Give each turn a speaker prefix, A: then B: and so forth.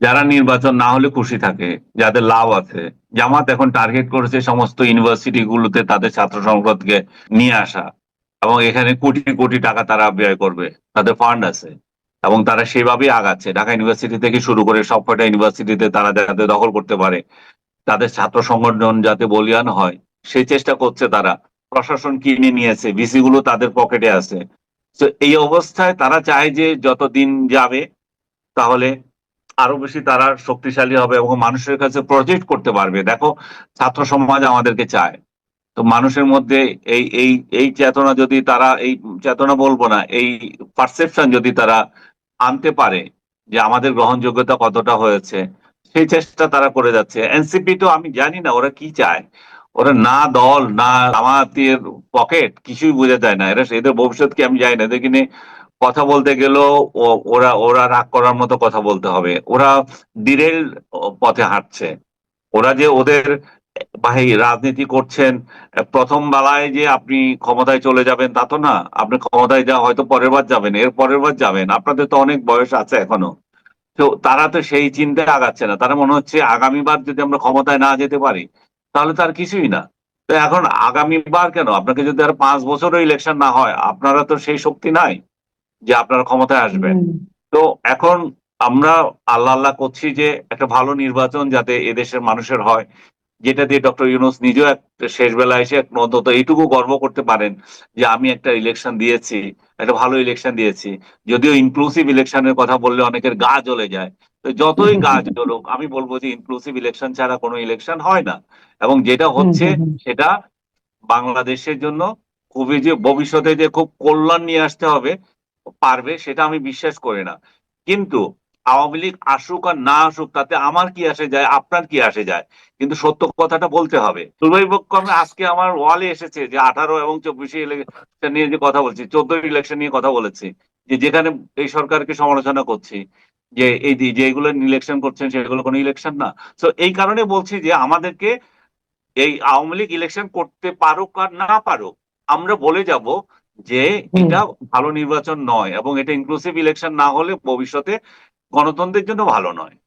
A: যারা নির্বাচন না হলে খুশি থাকে, যাদের লাভ আছে। জামাত এখন টার্গেট করেছে সমস্ত ইউনিভার্সিটি গুলোতে তাদের ছাত্র সংসদকে নিয়ে আসা এবং এখানে কোটি কোটি টাকা তারা ব্যয় করবে। তাদের ফান্ড আছে এবং তারা সেভাবেই আগাচ্ছে। ঢাকা ইউনিভার্সিটি থেকে শুরু করে সবকটা ইউনিভার্সিটিতে তারা যাতে দখল করতে পারে, তাদের ছাত্র সংগঠন যাতে বলিয়ান হয়, সেই চেষ্টা করছে তারা। প্রশাসন কিনে নিয়েছে ভিসি গুলো তাদের পকেটে আছে। তো এই অবস্থায় তারা চায় যে যত দিন যাবে, তাহলে আরও বেশি তারা শক্তিশালী হবে এবং মানুষের কাছে প্রজেক্ট করতে পারবে। দেখো, ছাত্র সমাজ আমাদেরকে চায়। তো মানুষের মধ্যে এই এই এই চেতনা যদি তারা, এই চেতনা বলব না, এই পারসেপশন যদি তারা আনতে পারে যে আমাদের গ্রহণযোগ্যতা কতটা হয়েছে, সেই চেষ্টা তারা করে যাচ্ছে। এনসিপি তো আমি জানি না ওরা কি চায়। ওরা না দল, না আমাদের পকেট কিছুই বোঝা যায় না। এরা এদের ভবিষ্যৎ কি আমি জানি না। এদের কিনে কথা বলতে গেলেও ওরা ওরা রাগ করার মতো কথা বলতে হবে। ওরা ডিরেল পথে হাঁটছে। ওরা যে ওদের রাজনীতি করছেন, প্রথম বেলায় যে আপনি ক্ষমতায় চলে যাবেন তা তো না। আপনি ক্ষমতায় যা, হয়তো পরের বার যাবেন, এর পরের বার যাবেন। আপনাদের তো অনেক বয়স আছে এখনও। তো তারা তো সেই চিন্তায় আগাচ্ছে না। তারা মনে হচ্ছে আগামীবার যদি আমরা ক্ষমতায় না যেতে পারি, তাহলে তার কিছুই না। তো এখন আগামীবার কেন? আপনাকে যদি আর পাঁচ বছরও ইলেকশন না হয়, আপনারা তো সেই শক্তি নাই। যে আপনারা ক্ষমতায় আসবেন। তো এখন আমরা আল্লাহ আল্লাহ করছি যে একটা ভালো নির্বাচন যাতে এদেশের মানুষের হয় যেটা দিয়ে ডক্টর ইউনুস নিজেও একটা শেষ বেলা এসে অন্তত এইটুকু গর্ব করতে পারেন যে আমি একটা ইলেকশন দিয়েছি একটা ভালো ইলেকশন দিয়েছি। যদিও ইনক্লুসিভ ইলেকশনের কথা বললে অনেকের গা জ্বলে যায়। তো যতই গা জ্বলুক আমি বলব যে ইনক্লুসিভ ইলেকশন ছাড়া কোনো ইলেকশন হয় না। এবং যেটা হচ্ছে। সেটা বাংলাদেশের জন্য খুবই যে ভবিষ্যতে যে খুব কল্যাণ নিয়ে আসতে হবে পারবে সেটা আমি বিশ্বাস করি না। কিন্তু আওয়ামী লীগ আসুক আর না আসুক, তাতে আমার কি আসে যায়, আপনার কি আসে যায়? কিন্তু সত্য কথাটা বলতে হবে। দুর্ভাগ্যক্রমে আজকে আমার ওয়ালে এসেছে যে আঠারো এবং চব্বিশে ইলেকশন নিয়ে যে কথা বলছি চোদ্দ ইলেকশন নিয়ে কথা বলেছি, যে যেখানে এই সরকারকে সমালোচনা করছি, যে এই যেগুলো ইলেকশন করছেন, সেগুলো কোনো ইলেকশন না। তো এই কারণে বলছি যে আমাদেরকে এই আওয়ামী লীগ ইলেকশন করতে পারুক আর না পারুক, আমরা বলে যাব যে এটা ভালো নির্বাচন নয় এবং এটা ইনক্লুসিভ ইলেকশন না হলে ভবিষ্যতে গণতন্ত্রের জন্য ভালো নয়।